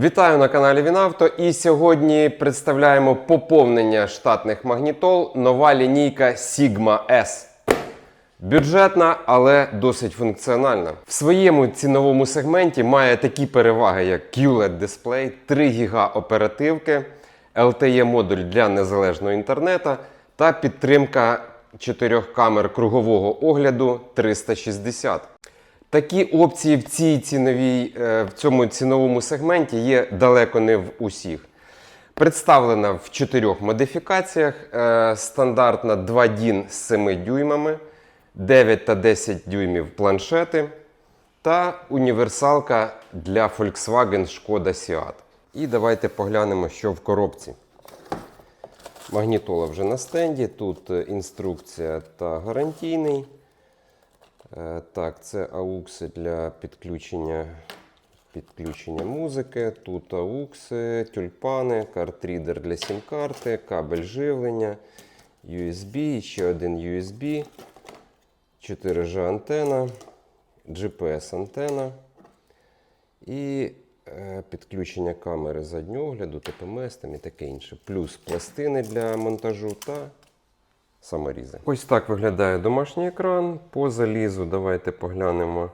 Вітаю на каналі Вінавто. І сьогодні представляємо поповнення штатних магнітол. Нова лінійка Sigma S. Бюджетна, але досить функціональна. В своєму ціновому сегменті має такі переваги, як QLED дисплей, 3 ГБ оперативки, LTE модуль для незалежного інтернету та підтримка чотирьох камер кругового огляду 360. Такі опції в цій ціновій, е, в цьому ціновому сегменті є далеко не в усіх. Представлена в чотирьох модифікаціях: Е, стандартна 2 DIN з 7 дюймами, 9 та 10 дюймів планшети та універсалка для Volkswagen Шкода Seat. І давайте поглянемо, що в коробці. Магнітола вже на стенді. Тут е, інструкція та гарантійний. Е, Так, це аукси для підключення, підключення музики. Тут аукси, тюльпани, картрідер для сім-карти, кабель живлення, USB, ще один USB, 4G антена, GPS антена і е, підключення камери заднього огляду, ТПМС там і таке інше. Плюс пластини для монтажу та саморізи. Ось так виглядає домашній екран. По залізу давайте поглянемо.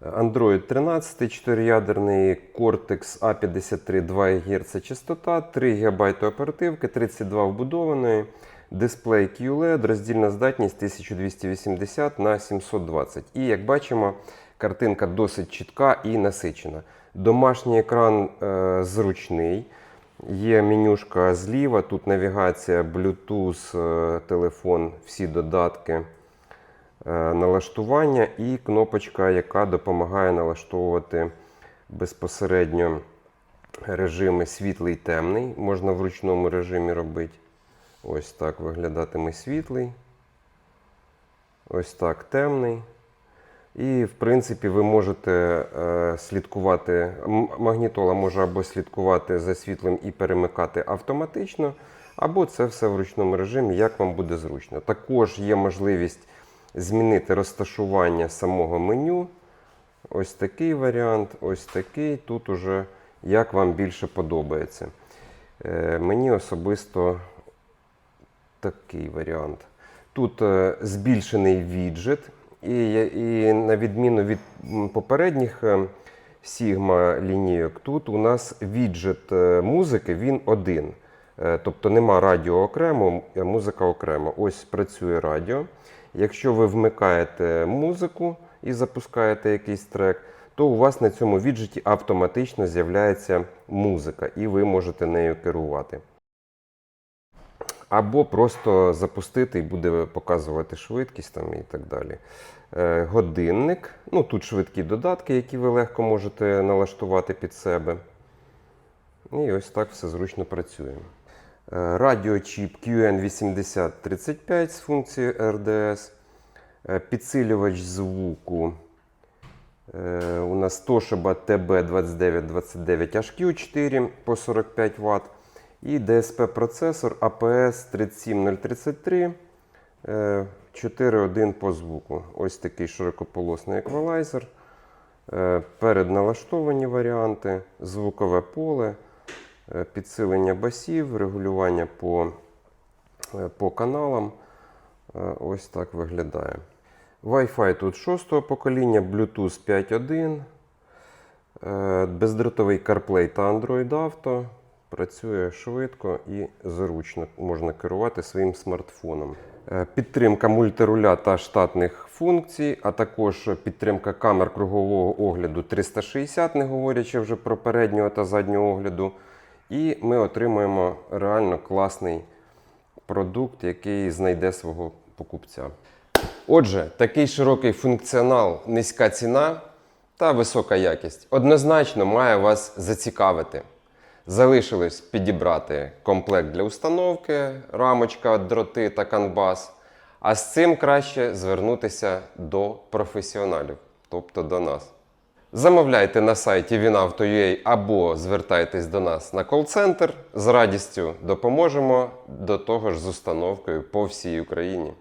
Android 13, 4-ядерний Cortex A53 2 ГГц частота, 3 ГБ оперативки, 32 вбудованої, дисплей QLED, роздільна здатність 1280 на 720. І як бачимо, картинка досить чітка і насичена. Домашній екран е, зручний. Є менюшка зліва, тут навігація, Bluetooth, е, телефон, всі додатки, е, налаштування і кнопочка, яка допомагає налаштовувати безпосередньо режими світлий темний. Можна в ручному режимі робити. Ось так виглядатиме світлий. Ось так темний. І, в принципі, ви можете е, слідкувати. Магнітола може або слідкувати за світлом і перемикати автоматично, або це все в ручному режимі, як вам буде зручно. Також є можливість змінити розташування самого меню. Ось такий варіант, ось такий. Тут уже як вам більше подобається. Е, мені особисто такий варіант. Тут е, збільшений віджит, і, і на відміну від попередніх е, Sigma лінійок, тут у нас віджит е, музики він один. Е, Тобто нема радіо окремо, музика окремо. Ось працює радіо. Якщо ви вмикаєте музику і запускаєте якийсь трек, то у вас на цьому віджиті автоматично з'являється музика, і ви можете нею керувати. Або просто запустити і буде показувати швидкість там і так далі. Е, годинник. Ну, тут швидкі додатки, які ви легко можете налаштувати під себе. І ось так все зручно працює. Е, Радіочіп QN8035 з функцією RDS. Е, Підсилювач звуку. У нас Toshiba TB2929HQ4 по 45 Вт. І DSP процесор APS 37033 е, 4.1 по звуку. Ось такий широкополосний еквалайзер. Е, Передналаштовані варіанти, звукове поле, е, підсилення басів, регулювання по, е, по каналам. Ось так виглядає. Wi-Fi тут 6 покоління, Bluetooth 5.1, е, бездротовий CarPlay та Android Auto. Працює швидко і зручно. Можна керувати своїм смартфоном. Е, Підтримка мультируля та штатних функцій, а також підтримка камер кругового огляду 360, не говорячи вже про переднього та заднього огляду. І ми отримуємо реально класний продукт, який знайде свого покупця. Отже, такий широкий функціонал, низька ціна та висока якість однозначно має вас зацікавити. Залишилось підібрати комплект для установки, рамочка, дроти та канбас. А з цим краще звернутися до професіоналів, тобто до нас. Замовляйте на сайті vinauto.ua або звертайтесь до нас на кол-центр. З радістю допоможемо до того ж з установкою по всій Україні.